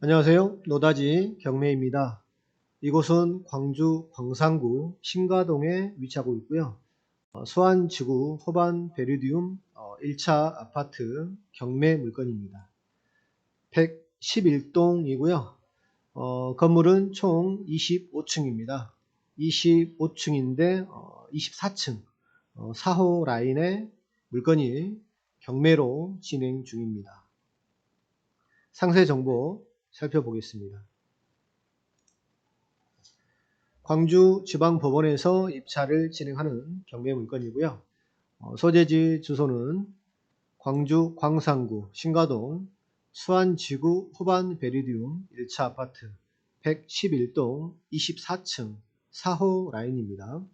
안녕하세요. 노다지 경매입니다. 이곳은 광주 광산구 신가동에 위치하고 있고요. 어, 수안지구 호반 베리디움 어, 1차 아파트 경매 물건입니다. 111동이고요. 어, 건물은 총 25층입니다. 25층인데 24층 4호 라인의 물건이 경매로 진행 중입니다. 상세 정보 살펴보겠습니다. 광주지방법원에서 입찰을 진행하는 경매 물건이고요. 어, 소재지 주소는 광주 광산구 신가동 수안지구 후반 베리디움 1차 아파트 111동 24층 4호 라인입니다.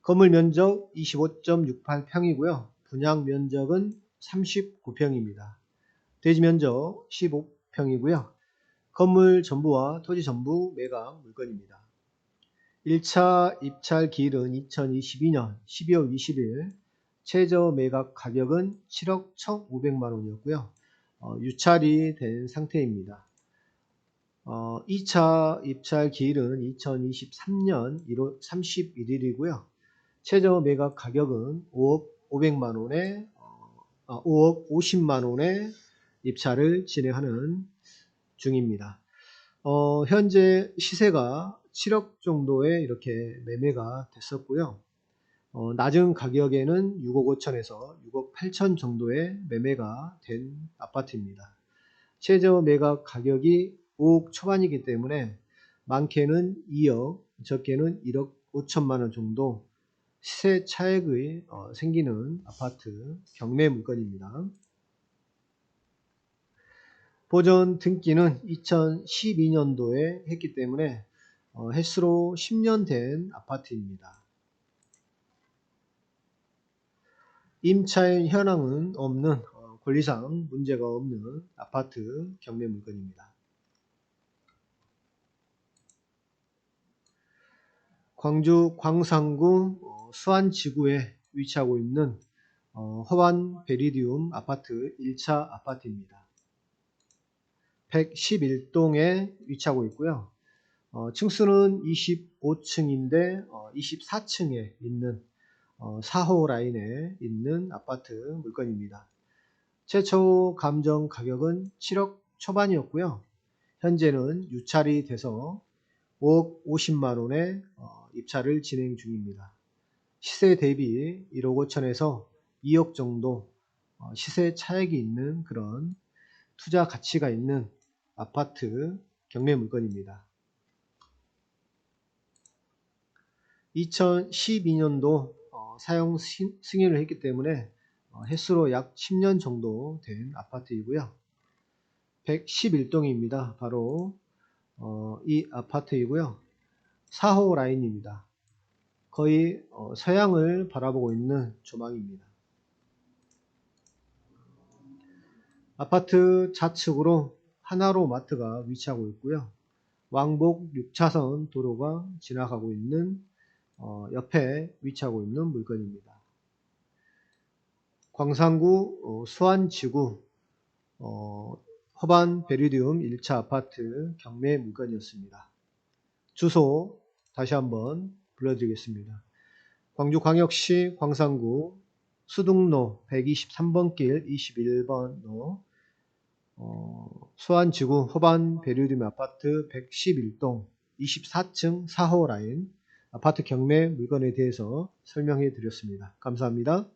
건물 면적 25.68평이고요. 분양 면적은 39평입니다. 대지 면적 15 평이고요. 건물 전부와 토지 전부 매각 물건입니다. 1차 입찰 기일은 2022년 12월 20일 최저 매각 가격은 7억 1,500만 원이었고요. 어, 유찰이 된 상태입니다. 어, 2차 입찰 기일은 2023년 1월 31일이고요. 최저 매각 가격은 5억 500만 원에 어, 5억 50만 원에 입찰을 진행하는 중입니다. 어, 현재 시세가 7억 정도에 이렇게 매매가 됐었고요. 어, 낮은 가격에는 6억 5천에서 6억 8천 정도의 매매가 된 아파트입니다. 최저 매각 가격이 5억 초반이기 때문에 많게는 2억, 적게는 1억 5천만 원 정도 시세 차액의 어, 생기는 아파트 경매 물건입니다. 보전 등기는 2012년도에 했기 때문에 어, 횟수로 10년 된 아파트입니다. 임차인 현황은 없는 어, 권리상 문제가 없는 아파트 경매 물건입니다. 광주 광산구 어, 수안지구에 위치하고 있는 허반 베리디움 아파트 1차 아파트입니다. 111동에 위치하고 있고요. 어, 층수는 25층인데 어, 24층에 있는 어, 4호 라인에 있는 아파트 물건입니다. 최초 감정 가격은 7억 초반이었고요. 현재는 유찰이 돼서 5억 50만 원에 어, 입찰을 진행 중입니다. 시세 대비 1억 5천에서 2억 정도 어, 시세 차액이 있는 그런 투자 가치가 있는 아파트 경매 물건입니다. 2012년도 어, 사용 승인을 했기 때문에 어, 횟수로 약 10년 정도 된 아파트이고요. 111동입니다. 바로 어, 이 아파트이고요. 4호 라인입니다. 거의 어, 서양을 바라보고 있는 조망입니다. 아파트 좌측으로 하나로 마트가 위치하고 있고요. 왕복 6차선 도로가 지나가고 있는 어, 옆에 위치하고 있는 물건입니다. 광산구 어, 수안지구 어, 허반 베리디움 1차 아파트 경매 물건이었습니다. 주소 다시 한번 불러드리겠습니다. 광주광역시 광산구 수둥로 123번 길 21번로 어, 수안지구 허반 베리디움 아파트 111동 24층 4호 라인 아파트 경매 물건에 대해서 설명해 드렸습니다. 감사합니다.